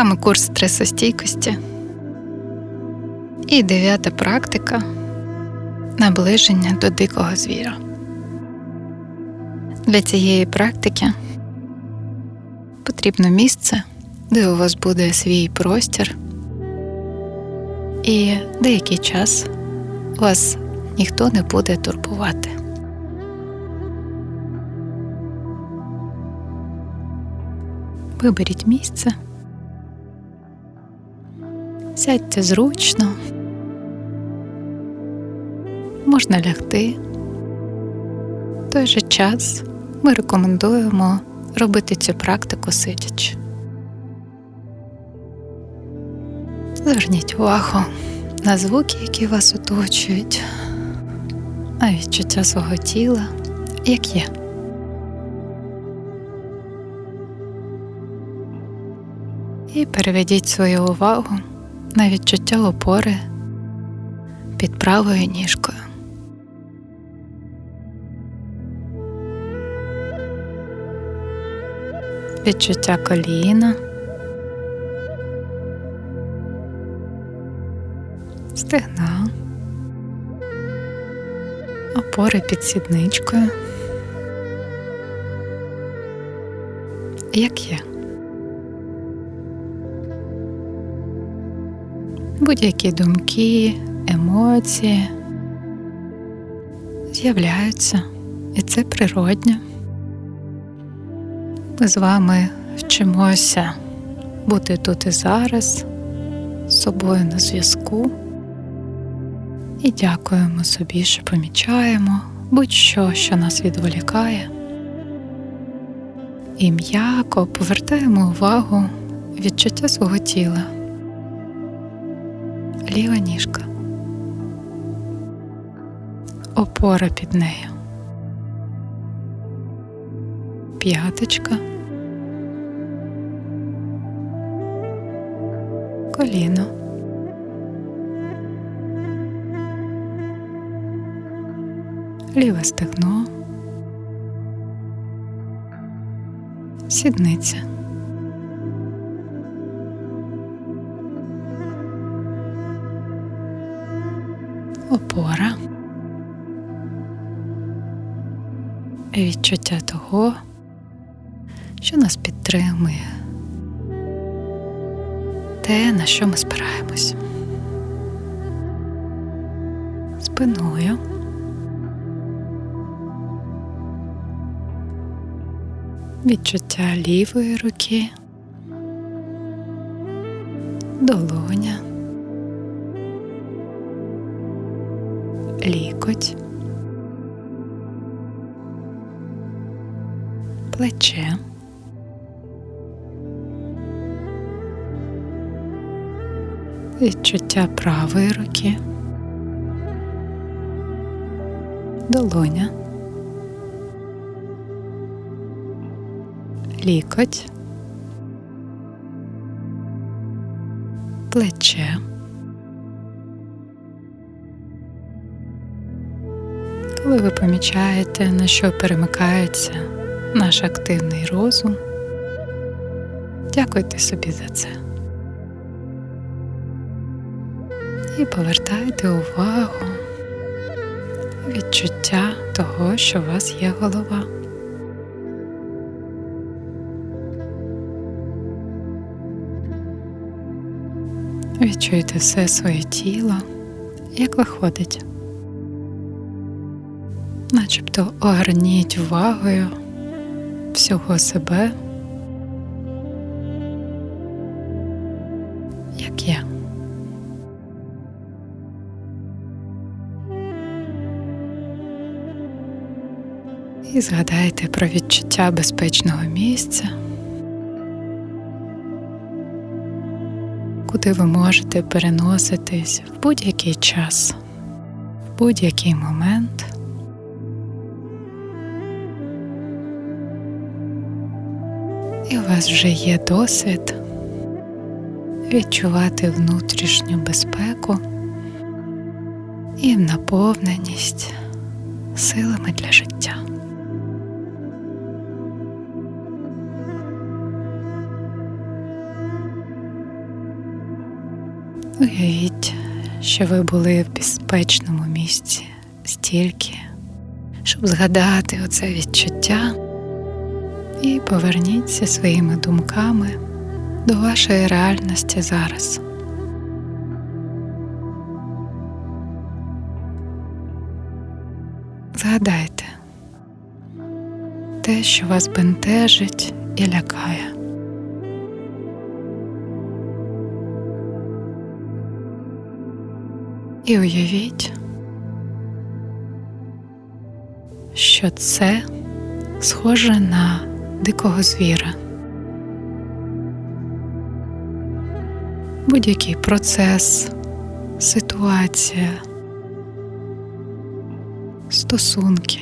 вами курс стресостійкості. І дев'ята практика наближення до дикого звіра. Для цієї практики потрібно місце, де у вас буде свій простір, і деякий час вас ніхто не буде турбувати. Виберіть місце, сядьте зручно, можна лягти. В той же час ми рекомендуємо робити цю практику сидячи. Зверніть увагу на звуки, які вас оточують, на відчуття свого тіла, як є. І переведіть свою увагу на відчуття опори під правою ніжкою. Відчуття коліна, стегна, опори під сідничкою. Як є. Будь-які думки, емоції з'являються, і це природньо. Ми з вами вчимося бути тут і зараз, з собою на зв'язку. І дякуємо собі, що помічаємо будь-що, що нас відволікає. І м'яко повертаємо увагу відчуття свого тіла. Ліва ніжка. Опора під нею. П'яточка. Коліно. Ліве стегно. Сідниця. Опора. Відчуття того, що нас підтримує, те, на що ми спираємось. Спиною. Відчуття лівої руки, долоня, лікоть, плече. Відчуття правої руки, долоня, лікоть, плече. Коли ви помічаєте, на що перемикається наш активний розум, дякуйте собі за це. І повертайте увагу, відчуття того, що у вас є голова. Відчуйте все своє тіло, як виходить. Начебто огорніть увагою всього себе, як є. І згадайте про відчуття безпечного місця, куди ви можете переноситись в будь-який час, в будь-який момент. І у вас вже є досвід відчувати внутрішню безпеку і наповненість силами для життя. Уявіть, що ви були в безпечному місці стільки, щоб згадати оце відчуття, і поверніться своїми думками до вашої реальності зараз. Згадайте те, що вас бентежить і лякає. І уявіть, що це схоже на дикого звіра. Будь-який процес, ситуація, стосунки,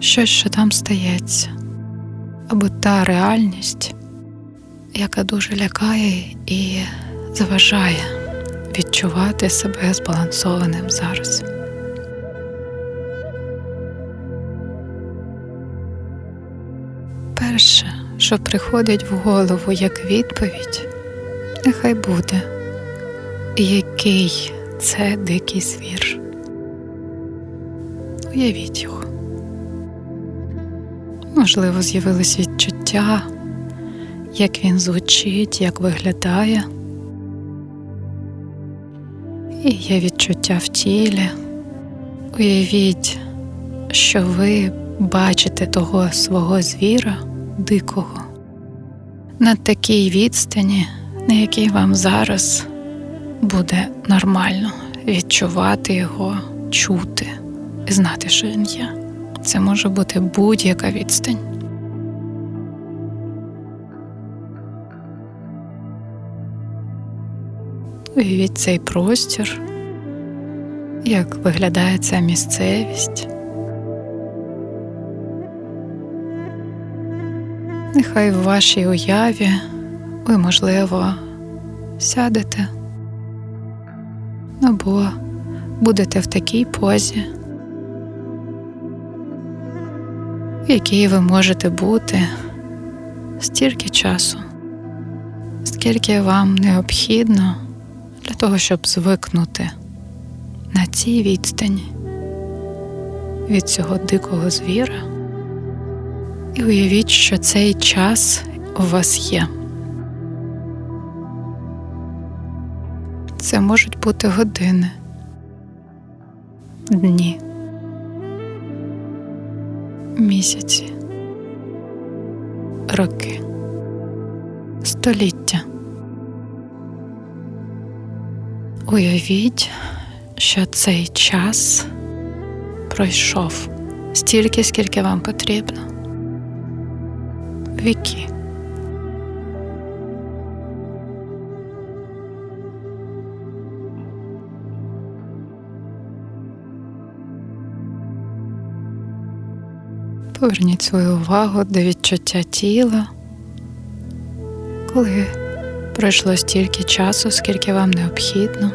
щось, що там стається, або та реальність, яка дуже лякає і заважає відчувати себе збалансованим зараз. Що приходить в голову як відповідь, нехай буде, який це дикий звір. Уявіть його. Можливо, з'явилось відчуття, як він звучить, як виглядає. І є відчуття в тілі. Уявіть, що ви бачите того свого звіра дикого на такій відстані, на якій вам зараз буде нормально відчувати його, чути і знати, що він є. Це може бути будь-яка відстань. Уявіть цей простір, як виглядає ця місцевість. Нехай в вашій уяві ви, можливо, сядете або будете в такій позі, в якій ви можете бути стільки часу, скільки вам необхідно для того, щоб звикнути на цій відстані від цього дикого звіра. І уявіть, що цей час у вас є. Це можуть бути години, дні, місяці, роки, століття. Уявіть, що цей час пройшов стільки, скільки вам потрібно. Віки. Поверніть свою увагу до відчуття тіла, коли пройшло стільки часу, скільки вам необхідно,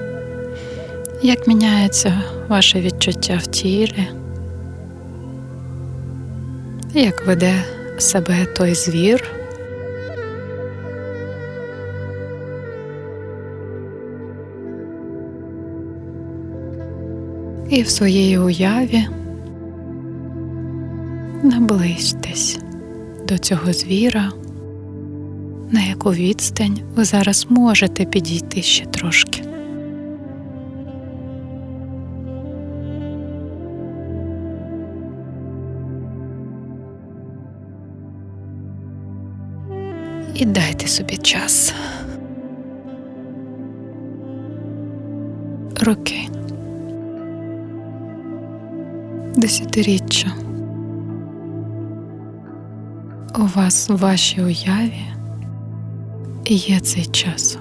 як міняється ваше відчуття в тілі, як веде себе той звір. І в своїй уяві наблизьтесь до цього звіра, на яку відстань ви зараз можете підійти ще трошки. І дайте собі час. Роки. Десятиріччя. У вас у вашій уяві є цей час.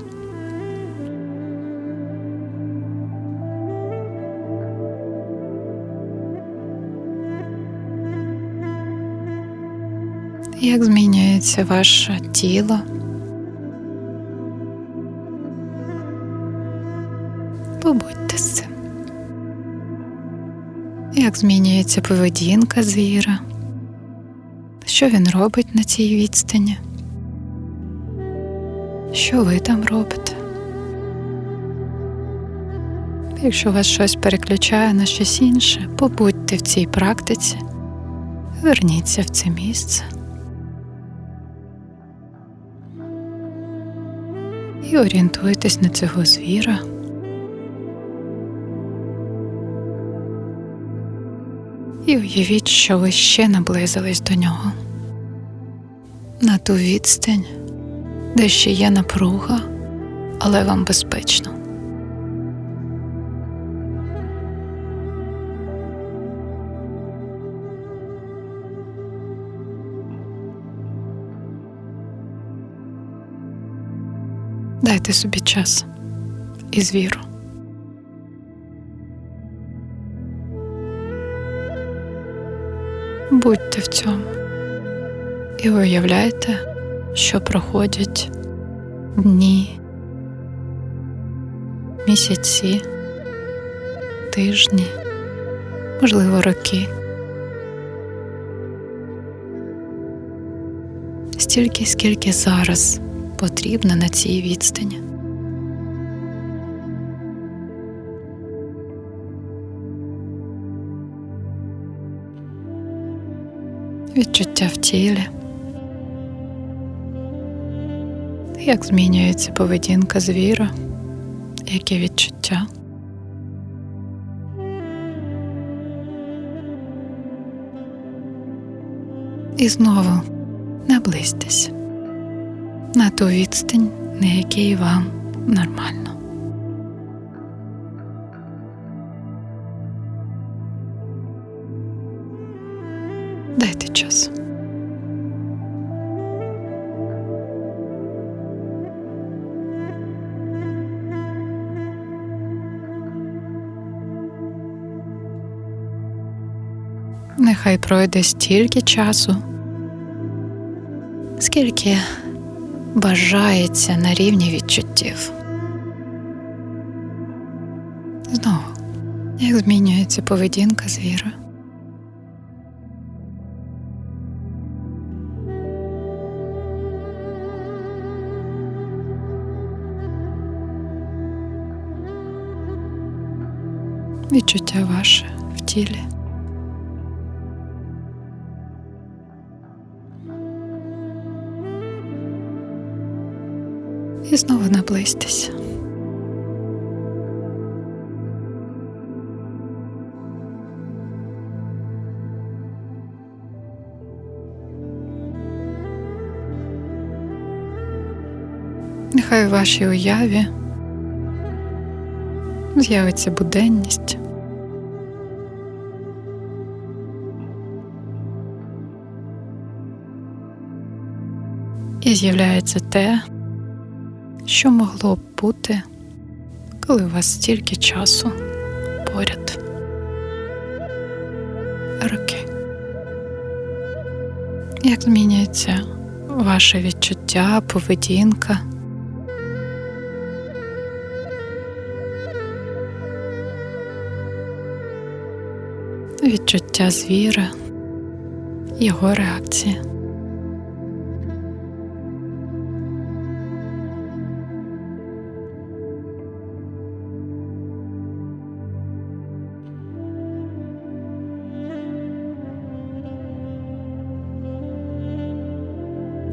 Як змінюється ваше тіло? Побудьте з цим. Як змінюється поведінка звіра? Що він робить на цій відстані? Що ви там робите? Якщо вас щось переключає на щось інше, побудьте в цій практиці, верніться в це місце. І орієнтуйтесь на цього звіра. І уявіть, що ви ще наблизились до нього на ту відстань, де ще є напруга, але вам безпечно. Дайте собі час і звіру. Будьте в цьому і уявляйте, що проходять дні, місяці, тижні, можливо, роки. Стільки, скільки зараз потрібно на цій відстані. Відчуття в тілі, як змінюється поведінка звіра, які відчуття. І знову наблизьтесь на ту відстань, на якій вам нормально. Дайте час. Нехай пройде стільки часу, скільки бажається на рівні відчуттів. Знову, як змінюється поведінка звіра. Відчуття ваше в тілі. І знову наблизьтесь. Нехай у вашій уяві з'явиться буденність. І з'являється те, що могло б бути, коли у вас стільки часу поряд. Роки. Як змінюється ваше відчуття, поведінка? Відчуття звіра, його реакція.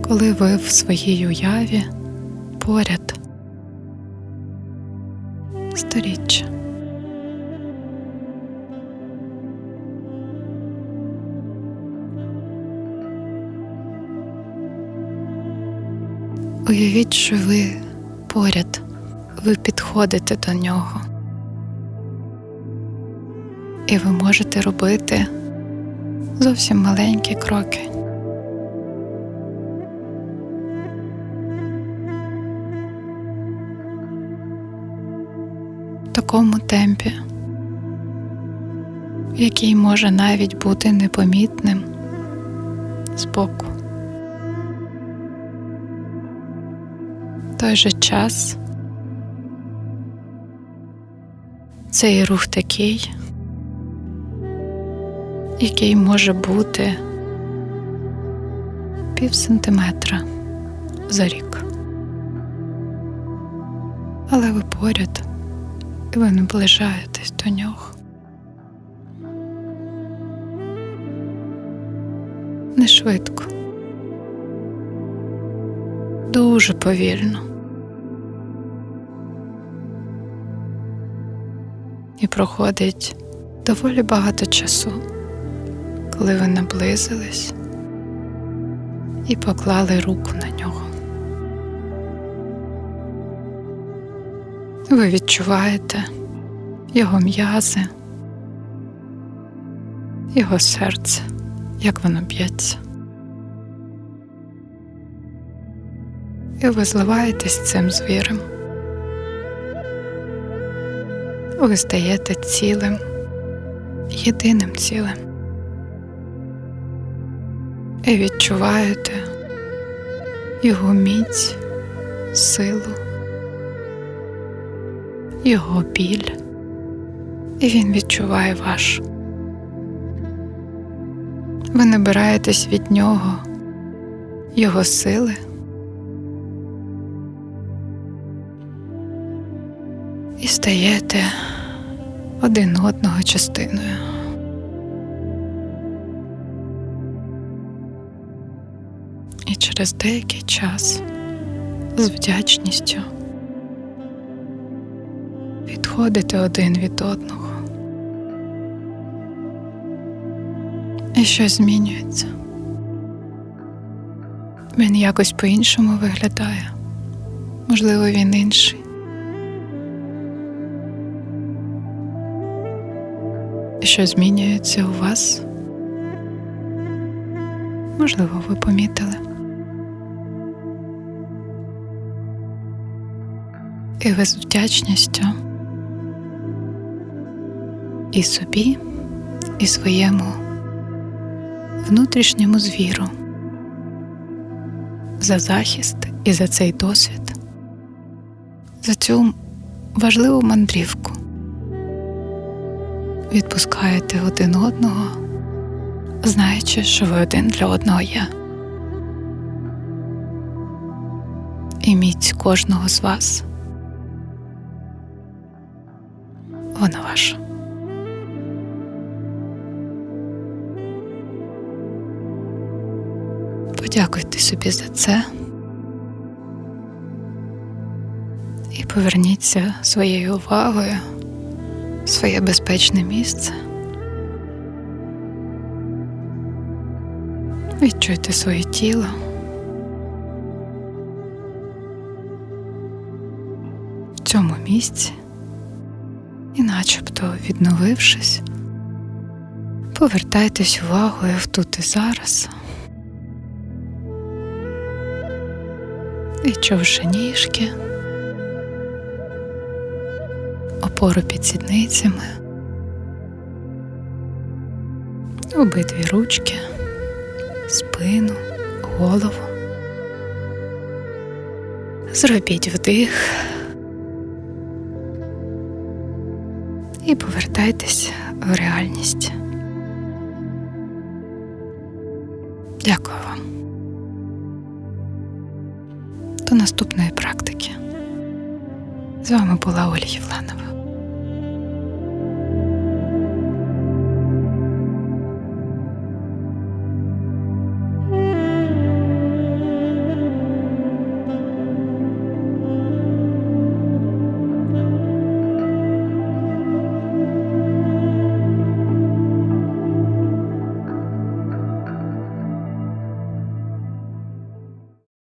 Коли ви в своїй уяві поряд сторіччя. Уявіть, що ви поряд, ви підходите до нього, і ви можете робити зовсім маленькі кроки. Такому темпі, який може навіть бути непомітним збоку. В той же час цей рух такий, який може бути пів сантиметра за рік. Але ви поряд і ви наближаєтесь до нього. Не швидко, дуже повільно. І проходить доволі багато часу, коли ви наблизились і поклали руку на нього. Ви відчуваєте його м'язи, його серце, як воно б'ється. І ви зливаєтесь цим звірем. Ви стаєте цілим, єдиним цілим. І відчуваєте його міць, силу, його біль, і він відчуває ваш. Ви набираєтесь від нього, його сили. І стаєте один одного частиною. І через деякий час з вдячністю відходите один від одного. І щось змінюється. Він якось по-іншому виглядає. Можливо, він інший. Що змінюється у вас? Можливо, ви помітили. І ви з вдячністю і собі, і своєму внутрішньому звіру за захист і за цей досвід, за цю важливу мандрівку відпускаєте один одного, знаючи, що ви один для одного є. І міць кожного з вас. Вона ваша. Подякуйте собі за це і поверніться своєю увагою в своє безпечне місце. Відчуйте своє тіло. В цьому місці і начебто відновившись, повертайтесь увагою в тут і зараз. Відчувши ніжки, опору під сідницями, обидві ручки, спину, голову. Зробіть вдих і повертайтесь в реальність. Дякую вам. До наступної практики. З вами була Оля Євланова.